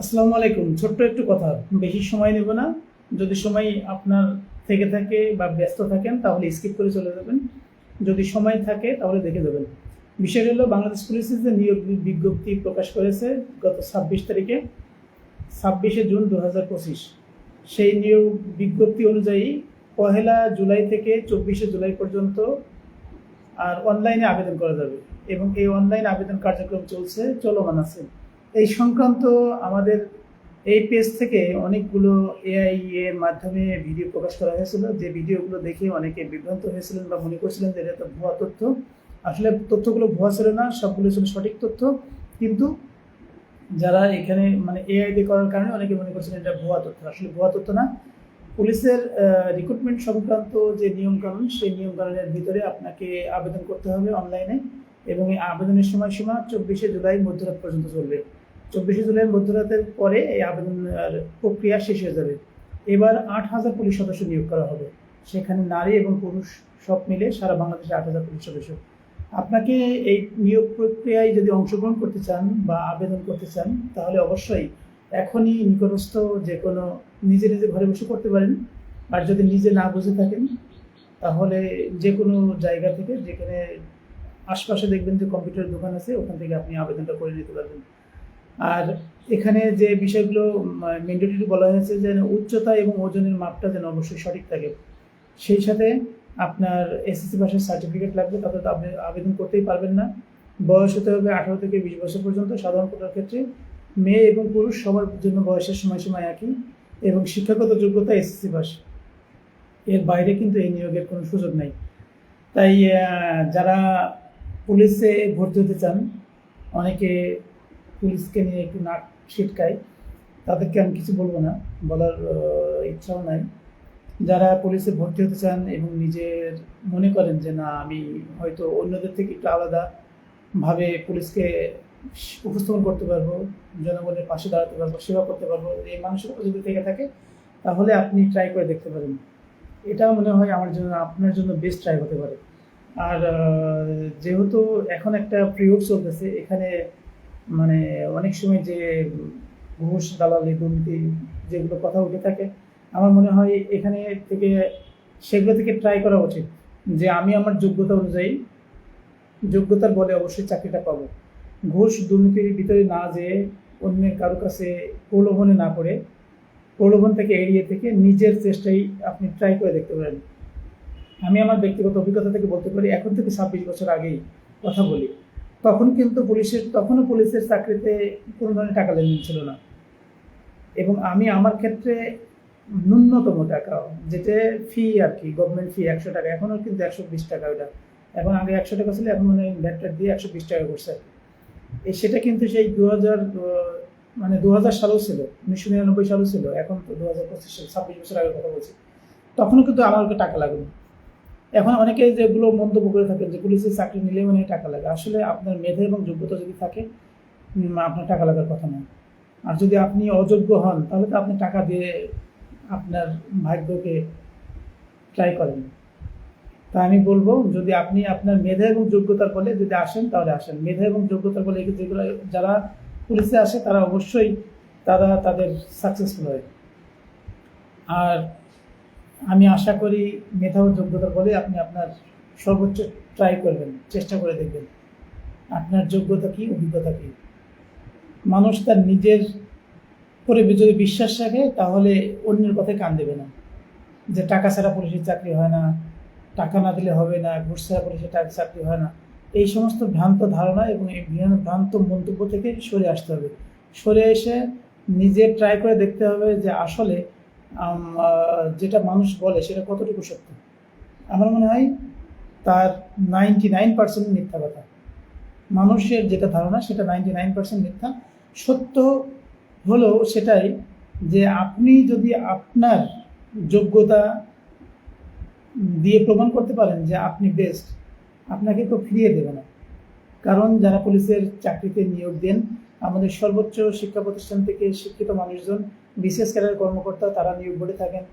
আসসালামু আলাইকুম। ছোট্ট একটু কথা। বেশি সময় নেব না। যদি সময় আপনার থেকে থাকে বা ব্যস্ত থাকেন, তাহলে স্কিপ করে চলে যাবেন। যদি সময় থাকে, তাহলে দেখে যাবেন। বিষয় হলো, বাংলাদেশ পুলিশের যে নিয়োগ বিজ্ঞপ্তি প্রকাশ করেছে গত ছাব্বিশ তারিখে, ছাব্বিশে জুন দু পঁচিশ, সেই নিয়োগ বিজ্ঞপ্তি অনুযায়ী পহেলা জুলাই থেকে চব্বিশে জুলাই পর্যন্ত আর অনলাইনে আবেদন করা যাবে এবং এই অনলাইন আবেদন কার্যক্রম চলছে, চলমান আছে। এই সংক্রান্ত আমাদের এই পেজ থেকে অনেকগুলো এআই এর মাধ্যমে ভিডিও প্রকাশ করা হয়েছিল। যে ভিডিওগুলো দেখে অনেকে বিভ্রান্ত হয়েছিলেন বা মনে করছিলেন যে এটা ভুয়া তথ্য। আসলে তথ্যগুলো ভুয়া ছিল না, সবগুলো ছিল সঠিক তথ্য। কিন্তু যারা এখানে মানে এআই দিয়ে করার কারণে অনেকে মনে করছিলেন এটা ভুয়া তথ্য। আসলে ভুয়া তথ্য না। পুলিশের রিক্রুটমেন্ট সংক্রান্ত যে নিয়মকানুন, সেই নিয়মকানুনের ভিতরে আপনাকে আবেদন করতে হবে অনলাইনে এবং এই আবেদনের সময়সীমা চব্বিশে জুলাই মধ্যরাত পর্যন্ত চলবে। চব্বিশে জুলাই মধ্যরাতের পরে এই আবেদন প্রক্রিয়া শেষ হয়ে যাবে। এবার আট হাজার পুলিশ সদস্য নিয়োগ করা হবে। সেখানে নারী এবং পুরুষ সব মিলে সারা বাংলাদেশে আট হাজার পুলিশ সদস্য। আপনাকে এই নিয়োগ প্রক্রিয়ায় যদি অংশগ্রহণ করতে চান বা আবেদন করতে চান, তাহলে অবশ্যই এখনই নিকটস্থ যে কোনো নিজে নিজে ঘরে বসে করতে পারেন। আর যদি নিজে না বুঝে থাকেন, তাহলে যে কোনো জায়গা থেকে যেখানে আশপাশে দেখবেন যে কম্পিউটার দোকান আছে, ওখান থেকে আপনি আবেদনটা করে নিতে পারবেন। আর এখানে যে বিষয়গুলো মেন্ডেটরি বলা হয়েছে যে উচ্চতা এবং ওজনের মাপটা যেন অবশ্যই সঠিক থাকে। সেই সাথে আপনার এসএসসি পাশের সার্টিফিকেট লাগবে, তাতে তো আপনি আবেদন করতেই পারবেন না। বয়স হতে হবে আঠারো থেকে বিশ বছর পর্যন্ত, সাধারণ কোটার ক্ষেত্রে। মেয়ে এবং পুরুষ সবার জন্য বয়সের সময়সীমা একই এবং শিক্ষাগত যোগ্যতা এসএসসি পাস এর বাইরে কিন্তু এই নিয়োগের কোনো সুযোগ নাই। তাই যারা পুলিশে ভর্তি হতে চান, অনেকে পুলিশকে নিয়ে একটু নাক ছিটকায়, তাদেরকে আমি কিছু বলব না, বলার ইচ্ছাও নাই। যারা পুলিশে ভর্তি হতে চান এবং নিজের মনে করেন যে না, আমি হয়তো অন্যদের থেকে একটু আলাদা ভাবে পুলিশকে উপস্থাপন করতে পারব, জনগণের পাশে দাঁড়াতে পারব, সেবা করতে পারব, এই মানসিকতা যদি থেকে থাকে, তাহলে আপনি ট্রাই করে দেখতে পারেন। এটা মনে হয় আমার জন্য, আপনার জন্য বেস্ট ট্রাই হতে পারে। আর যেহেতু এখন একটা পিরিয়ড চলতেছে, এখানে মানে অনেক সময় যে ঘুষ, দালালি দুর্নীতি যেগুলো কথা উঠে থাকে, আমার মনে হয় এখানে থেকে সেগুলো থেকে ট্রাই করা উচিত যে আমি আমার যোগ্যতা অনুযায়ী, যোগ্যতার বলে অবশ্যই চাকরিটা পাবো। ঘুষ, দুর্নীতির ভিতরে না যেয়ে অন্যের কারও কাছে প্রলোভনে না পড়ে, প্রলোভন থেকে এড়িয়ে থেকে নিজের চেষ্টাই আপনি ট্রাই করে দেখতে পারেন। আমি আমার ব্যক্তিগত অভিজ্ঞতা থেকে বলতে পারি, এখন থেকে ছাব্বিশ বছর আগেই কথা বলি। তখন কিন্তু পুলিশের, তখনও পুলিশের চাকরিতে কোনো ধরনের টাকা লেনদেন ছিল না। এবং আমি আমার ক্ষেত্রে ন্যূনতম টাকা, যেটা ফি আর কি গভর্নমেন্ট ফি একশো টাকা, এখনও কিন্তু একশো বিশ টাকা ওটা এখন আগে একশো টাকা ছিল, এখন মানে ভ্যাটটা দিয়ে একশো বিশ টাকা করছে। এই সেটা কিন্তু সেই দু হাজার মানে দু হাজার সালও ছিল, উনিশশো নিরানব্বই সালও ছিল, এখন তো দু হাজার পঁচিশ সাল, ছাব্বিশ বছর আগের কথা বলছি। তখনও কিন্তু আমার টাকা লাগবে এখন অনেকে যেগুলো মন্তব্য করে থাকেন যে পুলিশের চাকরি নিলে মানে টাকা লাগে। আসলে আপনার মেধা এবং যোগ্যতা যদি থাকে আপনার টাকা লাগার কথা নয়। আর যদি আপনি অযোগ্য হন, তাহলে তো আপনি টাকা দিয়ে আপনার ভাগ্যকে ট্রাই করেন। তা আমি বলব, যদি আপনি আপনার মেধা এবং যোগ্যতার ফলে যদি আসেন, তাহলে আসেন। মেধা এবং যোগ্যতার ফলে যেগুলো, যারা পুলিশে আসে, তারা অবশ্যই তারা তাদের সাকসেসফুল হয়। আর আমি আশা করি মেধা ও যোগ্যতার বলে আপনি আপনার সর্বোচ্চ ট্রাই করবেন, চেষ্টা করে দেখবেন। আপনার যোগ্যতা কি, অভিজ্ঞতা কি? মানুষ তার নিজের করে যদি বিশ্বাস রাখে, তাহলে অন্যের কথায় কান দেবে না। যে টাকা ছাড়া পুলিশের চাকরি হয় না, টাকা না দিলে হবে না, ঘুষ ছাড়া পুলিশের টাকা চাকরি হয় না, এই সমস্ত ভ্রান্ত ধারণা এবং এই ভ্রান্ত- মন্তব্য থেকে সরে আসতে হবে। সরে এসে নিজে ট্রাই করে দেখতে হবে যে আসলে যেটা মানুষ বলে, সেটা কতটুকু সত্য? আমার মনে হয় তার নাইনটি নাইন পার্সেন্ট মিথ্যা কথা। মানুষের যেটা ধারণা, সেটা নাইনটি নাইন পার্সেন্ট মিথ্যা। সত্য হলো সেটাই যে আপনি যদি আপনার যোগ্যতা দিয়ে প্রমাণ করতে পারেন যে আপনি বেস্ট আপনাকে তো ফিরিয়ে দেবে না। কারণ যারা পুলিশের চাকরিতে নিয়োগ দেন, আমাদের সর্বোচ্চ শিক্ষা প্রতিষ্ঠান থেকে শিক্ষিত মানুষজন বিশেষ ক্যাডার কর্মকর্তা, তারা নিয়োগ করে থাকেন।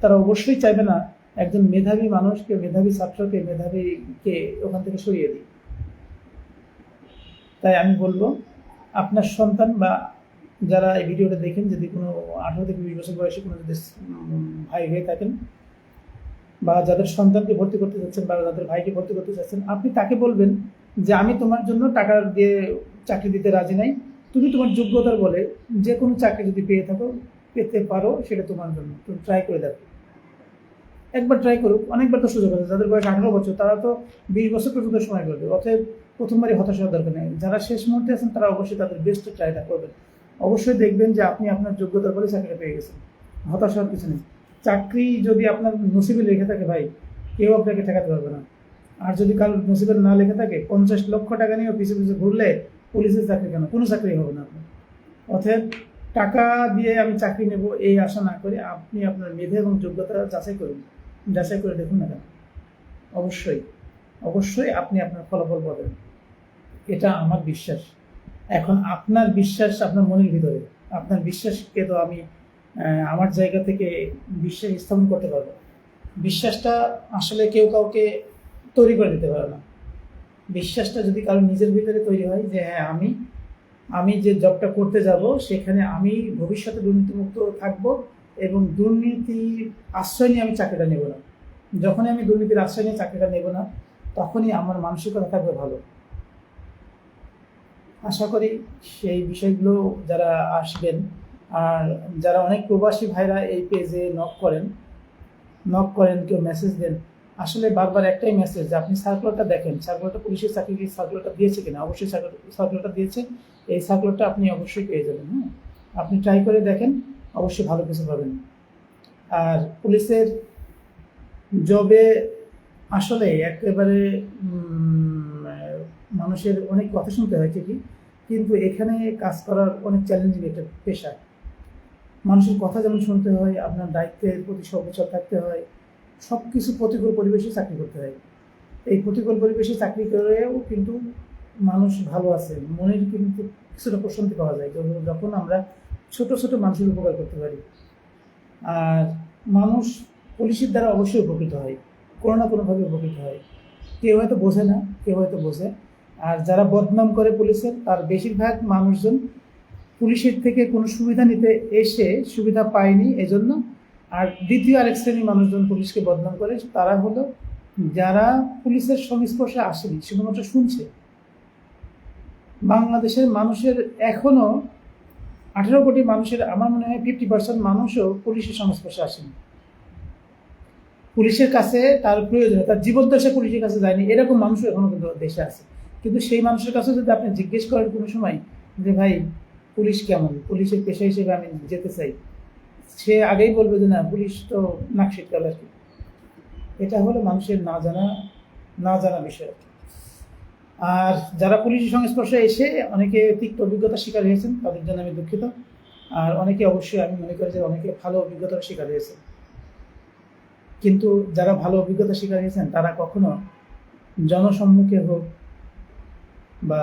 তারা অবশ্যই চাইবে না একজন মেধাবী মানুষকে, মেধাবী ছাত্রকে, মেধাবীকে ওখান থেকে সরিয়ে দিই তাই আমি বলব, আপনার সন্তান বা যারা এই ভিডিওটা দেখেন, যদি কোনো আঠারো থেকে বিশ বছর বয়সে কোনো যদি ভাই হয়ে থাকেন বা যাদের সন্তানকে ভর্তি করতে চাচ্ছেন বা যাদের ভাইকে ভর্তি করতে চাচ্ছেন, আপনি তাকে বলবেন যে, আমি তোমার জন্য টাকা দিয়ে চাকরি দিতে রাজি নাই। তুমি তোমার যোগ্যতার বলে যে কোনো চাকরি যদি পেয়ে থাকো, পেতে পারো, সেটা তোমার জন্য। তুমি ট্রাই করে দেখো। একবার ট্রাই করুক অনেকবার তো সুযোগ আছে। যাদের বয়স আঠারো বছর, তারা তো বিশ বছর পর্যন্ত সময় করবে। অতএব প্রথমবারই হতাশ হওয়ার দরকার নেই। যারা শেষ মুহূর্তে আছেন, তারা অবশ্যই তাদের বেস্ট ট্রাইটা করবেন। অবশ্যই দেখবেন যে আপনি আপনার যোগ্যতার বলে চাকরিটা পেয়ে গেছেন। হতাশ হওয়ার কিছু নেই। চাকরি যদি আপনার নসিবে লেখে থাকে ভাই, কেউ আপনাকে ঠেকাতে পারবে না। আর যদি কারোর নসিবে না লেখে থাকে, পঞ্চাশ লক্ষ টাকা নিয়েও পিছু পিছু ঘুরলে পুলিশের চাকরি কেন? কোনো চাকরি হবে না আপনার। অতএব টাকা দিয়ে আমি চাকরি নেব এই আশা না করে আপনি আপনার মেধা এবং যোগ্যতা যাচাই করুন। যাচাই করে দেখুন না কেন? অবশ্যই অবশ্যই আপনি আপনার ফলাফল পাবেন। এটা আমার বিশ্বাস। এখন আপনার বিশ্বাস আপনার মনের ভিতরে। আপনার বিশ্বাসকে তো আমি আমার জায়গা থেকে বিশ্বাস স্থাপন করতে পারব। বিশ্বাসটা আসলে কেউ কাউকে তৈরি করে দিতে পারে না। বিশ্বাসটা যদি কারও নিজের ভিতরে তৈরি হয় যে হ্যাঁ আমি আমি যে জবটা করতে যাব, সেখানে আমি ভবিষ্যতে দুর্নীতিমুক্ত থাকব এবং দুর্নীতির আশ্রয় নিয়ে আমি চাকরিটা নেব না। যখনই আমি দুর্নীতির আশ্রয় নিয়ে চাকরিটা নেব না, তখনই আমার মানসিকতা থাকবে ভালো। আশা করি সেই বিষয়গুলো যারা আসবেন আর যারা অনেক প্রবাসী ভাইরা এই পেজে নক করেন নক করেন, কেউ মেসেজ দেন আসলে বারবার একটাই মেসেজ যে আপনি সার্কুলারটা দেখেন সার্কুলারটা পুলিশের চাকরি সার্কুলারটা দিয়েছে কিনা? অবশ্যই সার্কুলারটা দিয়েছে, এই সার্কুলারটা আপনি অবশ্যই পেয়ে যাবেন হ্যাঁ আপনি ট্রাই করে দেখেন, অবশ্যই ভালো কিছু পাবেন। আর পুলিশের জবে আসলে একেবারে মানুষের অনেক কথা শুনতে হয় ঠিকই, কিন্তু এখানে কাজ করার অনেক চ্যালেঞ্জিং একটা পেশা। মানুষের কথা যেমন শুনতে হয়, আপনার দায়িত্বের প্রতি সবচর থাকতে হয় সব কিছু প্রতিকূল পরিবেশে চাকরি করতে হয়। এই প্রতিকূল পরিবেশে চাকরি করেও কিন্তু মানুষ ভালো আছে। মনের কিন্তু কিছুটা প্রশান্তি পাওয়া যায়। যখন- আমরা ছোট ছোট মানুষের উপকার করতে পারি। আর মানুষ পুলিশের দ্বারা অবশ্যই উপকৃত হয়। কোনো না কোনোভাবে উপকৃত হয়। কেউ হয়তো বোঝে না, কেউ হয়তো বোঝে। আর যারা বদনাম করে পুলিশের, তার বেশিরভাগ মানুষজন পুলিশের থেকে কোনো সুবিধা নিতে এসে সুবিধা পায়নি। এজন্য আর দ্বিতীয় আরেক শ্রেণির মানুষজন পুলিশকে বদনাম করে তারা হলো যারা পুলিশের সংস্পর্শে আসেনি, শুধুমাত্র শুনছে। বাংলাদেশের মানুষের এখনও আঠেরো কোটি মানুষের, আমার মনে হয় ফিফটি পার্সেন্ট মানুষও পুলিশের সংস্পর্শে আসেনি। পুলিশের কাছে তার প্রয়োজন তার জীবদ্দশা পুলিশের কাছে যায়নি, এরকম মানুষও এখনও কিন্তু দেশে আছে। কিন্তু সেই মানুষের কাছে যদি আপনি জিজ্ঞেস করেন কোনো সময় যে ভাই, পুলিশ কেমন? পুলিশের পেশা হিসেবে আমি যেতে চাই। সে আগেই বলবে যে না, পুলিশ তো নাক শীতকাল আর কি? এটা হলো মানুষের না জানা না জানা বিষয়। আর যারা পুলিশের সংস্পর্শে এসে অনেকে তিক্ত অভিজ্ঞতার শিকার হয়েছেন, তাদের জন্য আমি দুঃখিত। আর অনেকে অবশ্যই আমি মনে করি যে অনেকে ভালো অভিজ্ঞতার শিকার হয়েছে। কিন্তু যারা ভালো অভিজ্ঞতা শিকার হয়েছেন, তারা কখনো জনসম্মুখে হোক বা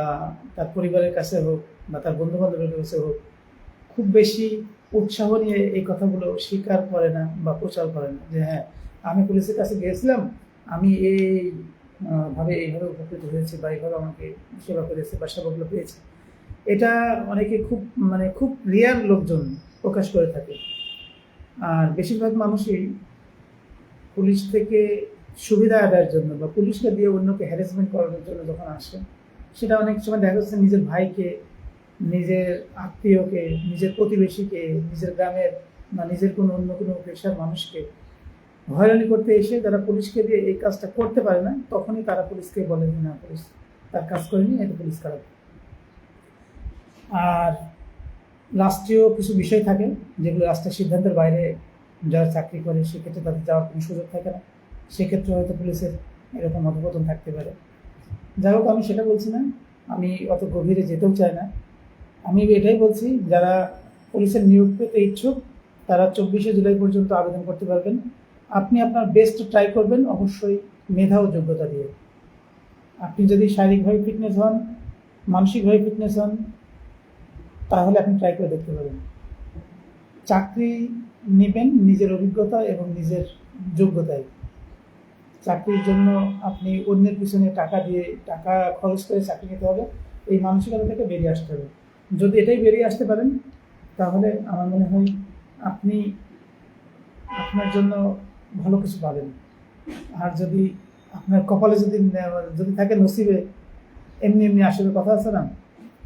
তার পরিবারের কাছে হোক বা তার বন্ধু বান্ধবের কাছে হোক, খুব বেশি উৎসাহ নিয়ে এই কথাগুলো স্বীকার করে না বা প্রচার করে না যে হ্যাঁ আমি পুলিশের কাছে গিয়েছিলাম, আমি এই ভাবে এইভাবে উপকৃত হয়েছে বা এইভাবে আমাকে সেবা করেছে বা সেবাগুলো পেয়েছে। এটা অনেকে খুব মানে খুব রিয়ার লোকজন প্রকাশ করে থাকে। আর বেশিরভাগ মানুষই পুলিশ থেকে সুবিধা আদায়ের জন্য বা পুলিশকে দিয়ে অন্যকে হ্যারাসমেন্ট করানোর জন্য যখন আসে, সেটা অনেক সময় দেখা যাচ্ছে নিজের ভাইকে নিজের আত্মীয়কে, নিজের প্রতিবেশীকে, নিজের গ্রামের বা নিজের কোনো অন্য কোনো পেশার মানুষকে হয়রানি করতে এসে যারা পুলিশকে দিয়ে এই কাজটা করতে পারে না, তখনই তারা পুলিশকে বলে যে, না, পুলিশ তার কাজ করেনি এটা পুলিশ খারাপ। আর রাষ্ট্রীয় কিছু বিষয় থাকে যেগুলো রাষ্ট্রের সিদ্ধান্তের বাইরে যারা চাকরি করে, সেক্ষেত্রে তাদের যাওয়ার কোনো সুযোগ থাকে না। সেক্ষেত্রে হয়তো পুলিশের এরকম অধপতন থাকতে পারে। যাই হোক, আমি সেটা বলছি না। আমি অত গভীরে যেতেও চাই না। আমি এটাই বলছি, যারা পুলিশের নিয়োগ পেতে ইচ্ছুক, তারা চব্বিশে জুলাই পর্যন্ত আবেদন করতে পারবেন। আপনি আপনার বেস্ট ট্রাই করবেন, অবশ্যই মেধা ও যোগ্যতা দিয়ে। আপনি যদি শারীরিকভাবে ফিটনেস হন, মানসিকভাবে ফিটনেস হন, তাহলে আপনি ট্রাই করে দেখতে পারেন চাকরি নেবেন নিজের অভিজ্ঞতা এবং নিজের যোগ্যতায়। চাকরির জন্য আপনি অন্যের পিছনে টাকা দিয়ে, টাকা খরচ করে চাকরি নিতে হবে। এই মানসিকতা থেকে বেরিয়ে আসতে হবে। যদি এটাই বেরিয়ে আসতে পারেন, তাহলে আমার মনে হয় আপনি আপনার জন্য ভালো কিছু পাবেন। আর যদি আপনার কপালে যদি যদি থাকে নসিবে, এমনি এমনি আসবে কথা আছে না?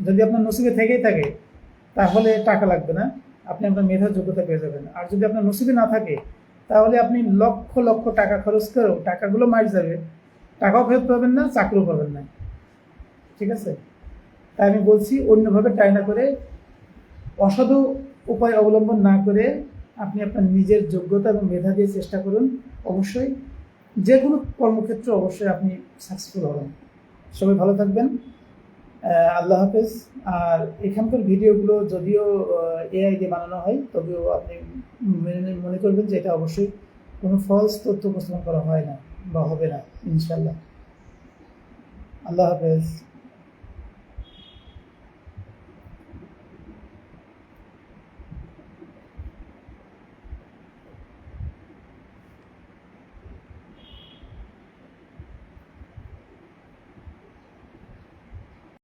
যদি আপনার নসিবে থেকেই থাকে, তাহলে টাকা লাগবে না, আপনি আপনার মেধার যোগ্যতা পেয়ে যাবেন। আর যদি আপনার নসিবে না থাকে, তাহলে আপনি লক্ষ লক্ষ টাকা খরচ করেও টাকাগুলো মার যাবে, টাকাও ফেরত পাবেন না, চাকরিও পাবেন না। ঠিক আছে? তাই আমি বলছি অন্যভাবে ট্রাই না করে অসাধু উপায় অবলম্বন না করে আপনি আপনার নিজের যোগ্যতা এবং মেধা দিয়ে চেষ্টা করুন। অবশ্যই যে কোনো কর্মক্ষেত্রে অবশ্যই আপনি সাকসেসফুল হবেন। সবাই ভালো থাকবেন। আল্লাহ হাফেজ। আর এখানকার ভিডিওগুলো যদিও এআই দিয়ে বানানো হয়, তবেও আপনি মেনে করবেন যে এটা অবশ্যই কোনো ফলস তথ্য উপস্থাপন করা হয় না বা হবে না ইনশাল্লাহ আল্লাহ হাফেজ।